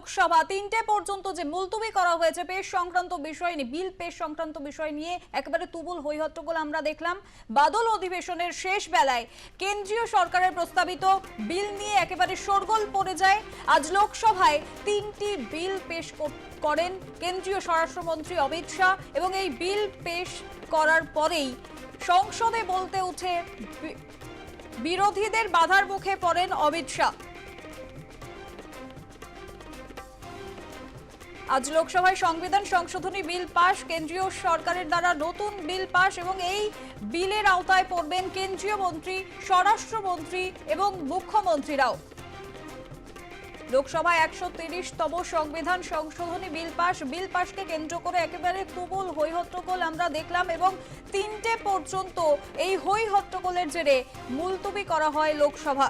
লোকসভা তিনটে পর্যন্ত যে মুলতবি করা হয়েছে পেশ সংক্রান্ত বিষয় নিয়ে, বিল পেশ সংক্রান্ত বিষয় নিয়ে একেবারে তুবুল হৈহট্টগোল আমরা দেখলাম। বাদল অধিবেশনের শেষ বেলায় কেন্দ্রীয় সরকারের প্রস্তাবিত বিল নিয়ে একেবারে শোরগোল পড়ে যায়। আজ লোকসভায় তিনটি বিল পেশ করেন কেন্দ্রীয় স্বরাষ্ট্রমন্ত্রী অমিত শাহ এবং এই বিল পেশ করার পরেই সংসদে বলতে উঠে বিরোধীদের বাধার মুখে পড়েন অমিত শাহ। আজ লোকসভায় সংবিধান সংশোধনী বিল পাশ, কেন্দ্রীয় সরকারের দ্বারা নতুন বিল পাশ এবং এই বিলের আওতায় পড়বেন কেন্দ্রীয় মন্ত্রী, স্বরাষ্ট্রমন্ত্রী এবং মুখ্যমন্ত্রীরাও। লোকসভায় একশো তিরিশতম সংবিধান সংশোধনী বিল পাশ, বিল পাশকে কেন্দ্র করে একেবারে তুমুল হৈ হট্টগোল আমরা দেখলাম এবং তিনটে পর্যন্ত এই হৈ হট্টগোলের জেরে মুলতবি করা হয় লোকসভা।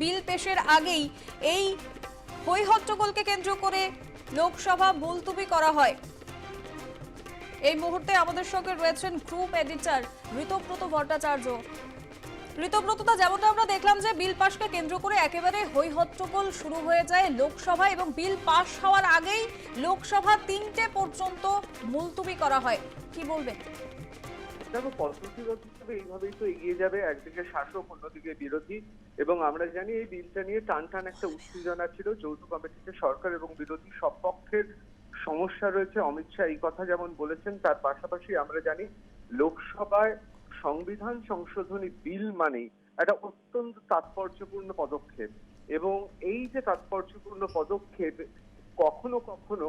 বিল পেশের আগেই এই হৈ হট্টগোলকে কেন্দ্র করে লোকসভা মুলতুবি করা হয়। এই মুহূর্তে আমাদের সঙ্গে রয়েছেন গ্রুপ এডিটর ঋতব্রত ভট্টাচার্য। ঋতব্রততা যেমনটা আমরা দেখলাম যে বিল পাশকে কেন্দ্র করে একেবারে হৈ হট্টগোল শুরু হয়ে যায় লোকসভা এবং বিল পাশ হওয়ার আগেই লোকসভা তিনটে পর্যন্ত মুলতুবি করা হয়। কি বলবেন? দেখো পদ্ধতিগতভাবে এইভাবেই তো এগিয়ে যাবে, একদিকে শাসক, অন্যদিকে বিরোধী। এবং আমরা জানি এই বিলটা নিয়ে টান টান একটা উত্তেজনা ছিল, যৌথ কমিটিতে সরকার এবং বিরোধী সব পক্ষের সমস্যা রয়েছে। অমিত শাহ এই কথা যেমন বলেছেন, তার পাশাপাশি আমরা জানি লোকসভায় সংবিধান সংশোধনী বিল মানেই একটা অত্যন্ত তাৎপর্যপূর্ণ পদক্ষেপ। এবং এই যে তাৎপর্যপূর্ণ পদক্ষেপ, কখনো কখনো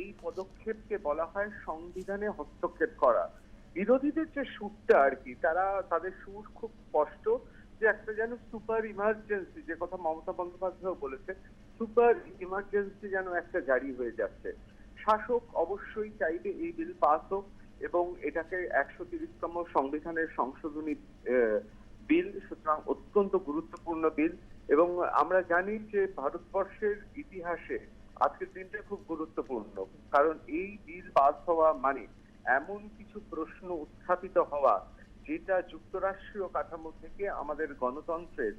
এই পদক্ষেপকে বলা হয় সংবিধানে হস্তক্ষেপ করা। বিরোধীদের যে সুরটা আর কি, তারা, তাদের সুর খুব স্পষ্ট যে একটা যেন সুপার ইমার্জেন্সি যে কথা মমতা বন্দ্যোপাধ্যায় বলেছে সুপার ইমার্জেন্সি যেন একটা জারি হয়ে যাচ্ছে। শাসক অবশ্যই চাইবে এই বিল পাস হোক এবং এটাকে একশো তিরিশতম সংবিধানের সংশোধনী বিল, সুতরাং অত্যন্ত গুরুত্বপূর্ণ বিল। এবং আমরা জানি যে ভারতবর্ষের ইতিহাসে আজকের দিনটা খুব গুরুত্বপূর্ণ, কারণ এই বিল পাস হওয়া মানে এমন কিছু প্রশ্ন উত্থাপিত হওয়া যেটা যুক্তরাষ্ট্রীয় কাঠামো থেকে আমাদের গণতন্ত্রের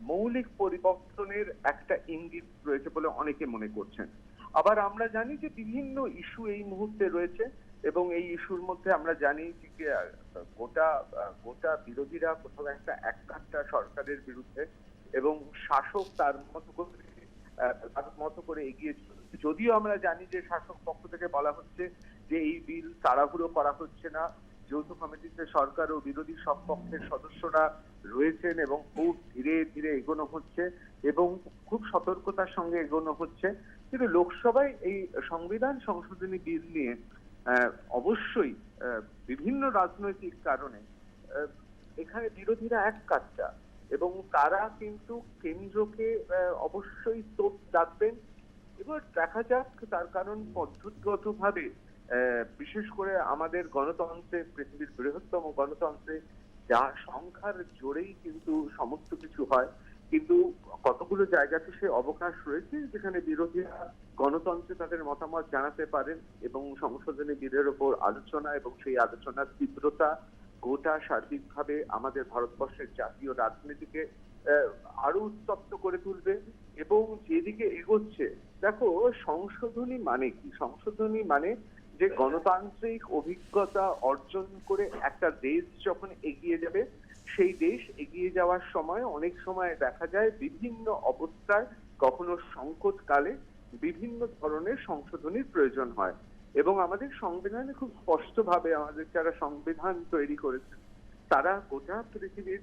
মৌলিক পরিবর্তনের একটা ইঙ্গিত রয়েছে বলে অনেকে মনে করছেন। আবার আমরা জানি যে বিভিন্ন ইস্যু এই মুহূর্তে রয়েছে এবং এই ইস্যুর মধ্যে আমরা জানি যে গোটা গোটা বিরোধীরা কোথাও একটা একটা সরকারের বিরুদ্ধে এবং শাসক তার মতো করে মতো করে এগিয়ে যদিও আমরা জানি যে শাসক পক্ষ থেকে বলা হচ্ছে যে এই বিল তাড়াহুড়ো করা হচ্ছে না, যৌথ কমিটিতে সরকার ও বিরোধী সব পক্ষের সদস্যরা রয়েছেন এবং খুব ধীরে ধীরে এগোনো হচ্ছে এবং খুব সতর্কতার সঙ্গে এগোনো হচ্ছে। কিন্তু লোকসভায় এই সংবিধান সংশোধনী বিল নিয়ে অবশ্যই বিভিন্ন রাজনৈতিক কারণে এখানে বিরোধীরা এক কাজটা এবং তারা কিন্তু কেন্দ্রকে অবশ্যই তোপ ডাকবেন। এবার দেখা যাক তার কারণ পদ্ধতিগতভাবে বিশেষ করে আমাদের গণতন্ত্রে পৃথিবীর বৃহত্তম গণতন্ত্রে যা সংখ্যার জোরেই কিন্তু সমস্ত কিছু হয়, কিন্তু কতগুলো জায়গাতে সে অবকাশ রয়েছে যেখানে বিরোধীরা গণতন্ত্রে তাদের মতামত জানাতে পারেন এবং সংশোধনী বিলের ওপর আলোচনা এবং সেই আলোচনার তীব্রতা গোটা সার্বিকভাবে আমাদের ভারতবর্ষের জাতীয় রাজনীতিকে আরও উত্তপ্ত করে তুলবে এবং যেদিকে এগোচ্ছে, দেখো সংশোধনী মানে কি? সংশোধনী মানে যে গণতান্ত্রিক অভিজ্ঞতা অর্জন করে একটা দেশ যখন এগিয়ে যাবে, সেই দেশ এগিয়ে যাওয়ার সময় অনেক সময় দেখা যায় বিভিন্ন অবস্থায় কখনো সংকটকালে বিভিন্ন ধরনের সংশোধনীর প্রয়োজন হয়। এবং আমাদের সংবিধানে খুব স্পষ্টভাবে আমাদের যারা সংবিধান তৈরি করেছেন, তারা গোটা পৃথিবীর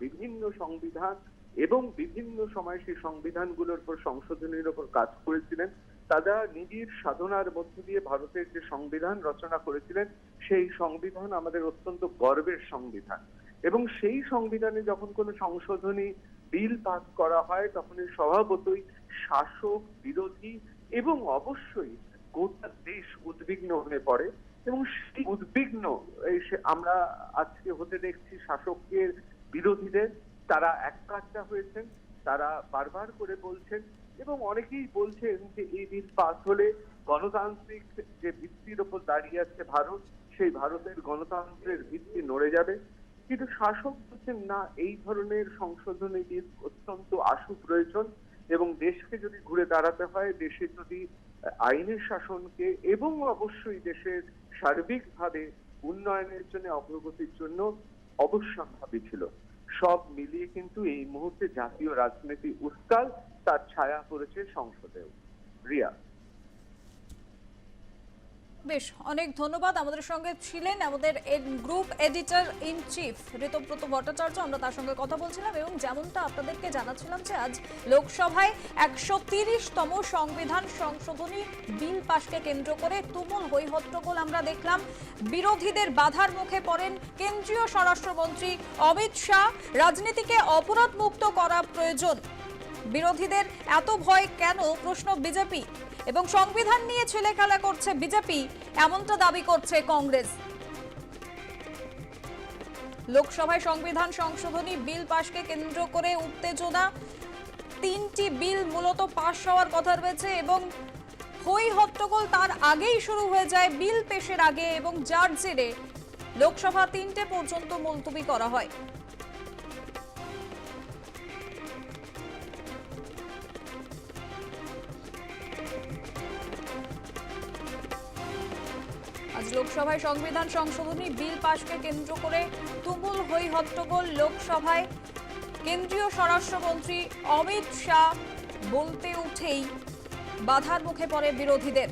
বিভিন্ন সংবিধান এবং বিভিন্ন সময় সেই সংবিধানগুলোর উপর সংশোধনীর উপর কাজ করেছিলেন। তারা নিজের সাধনার মধ্য দিয়ে ভারতের যে সংবিধান রচনা করেছিলেন, সেই সংবিধান আমাদের অত্যন্ত গর্বের সংবিধান। এবং সেই সংবিধানে যখন কোনো সংশোধনী বিল পাস করা হয়, তখন স্বভাবতই শাসক, বিরোধী এবং অবশ্যই গোটা দেশ উদ্বিগ্ন হয়ে পড়ে। এবং সেই উদ্বিগ্ন আমরা আজকে হতে দেখছি শাসকের বিরোধীদের, তারা এককাট্টা হয়েছেন। তারা বারবার করে বলছেন এবং অনেকেই বলছেন যে এই বিল পাস হলে গণতান্ত্রিক যে ভিত্তির ওপর দাঁড়িয়ে আছে ভারত, সেই ভারতের গণতন্ত্রের ভিত্তি নড়ে যাবে। কিন্তু শাসক বলছেন, না, এই ধরনের সংশোধনী বিল অত্যন্ত আশু প্রয়োজন এবং দেশকে যদি ঘুরে দাঁড়াতে হয়, দেশে যদি আইনের শাসনকে এবং অবশ্যই দেশের সার্বিকভাবে উন্নয়নের জন্য, অগ্রগতির জন্য অবশ্যম্ভাবী ছিল। সব মিলিয়ে কিন্তু এই মুহূর্তে জাতীয় রাজনীতি উত্তাল তার ছায়া পড়েছে সংসদেও। রিয়া। বেশ, অনেক ধন্যবাদ। আমাদের সঙ্গে ছিলেন আমাদের group editor in chief Ritabrata Bhattacharya. আমরা তার সঙ্গে কথা বলছিলাম এবং যেমনটা আপনাদেরকে জানাচ্ছিলাম যে আজ লোকসভায় একশো তিরিশতম সংবিধান সংশোধনী বিল পাশকে কেন্দ্র করে তুমুল হৈহট্টগোল আমরা দেখলাম। বিরোধীদের বাধার মুখে পড়েন কেন্দ্রীয় স্বরাষ্ট্রমন্ত্রী অমিত শাহ। রাজনীতিকে অপরাধ মুক্ত করা প্রয়োজন। বিরোধীদের এত ভয় কেন? প্রশ্ন বিজেপি। এবং সংবিধান নিয়ে ছেলে খেলা করছে বিজেপি, এমনটা দাবি করছে কংগ্রেস। লোকসভায় সংবিধান সংশোধনী বিল পাশকে কেন্দ্র করে উত্তেজনা। তিনটি বিল মূলত পাশ হওয়ার কথা রয়েছে এবং হই হট্টগোল তার আগেই শুরু হয়ে যায় বিল পেশের আগে এবং যার জেরে লোকসভা তিনটে পর্যন্ত মুলতুবি করা হয়। লোকসভায় সংবিধান সংশোধনী বিল পাশকে কেন্দ্র করে তুমুল হই হট্টগোল লোকসভায়। কেন্দ্রীয় স্বরাষ্ট্রমন্ত্রী অমিত শাহ বলতে উঠেই বাধার মুখে পড়ে বিরোধীদের।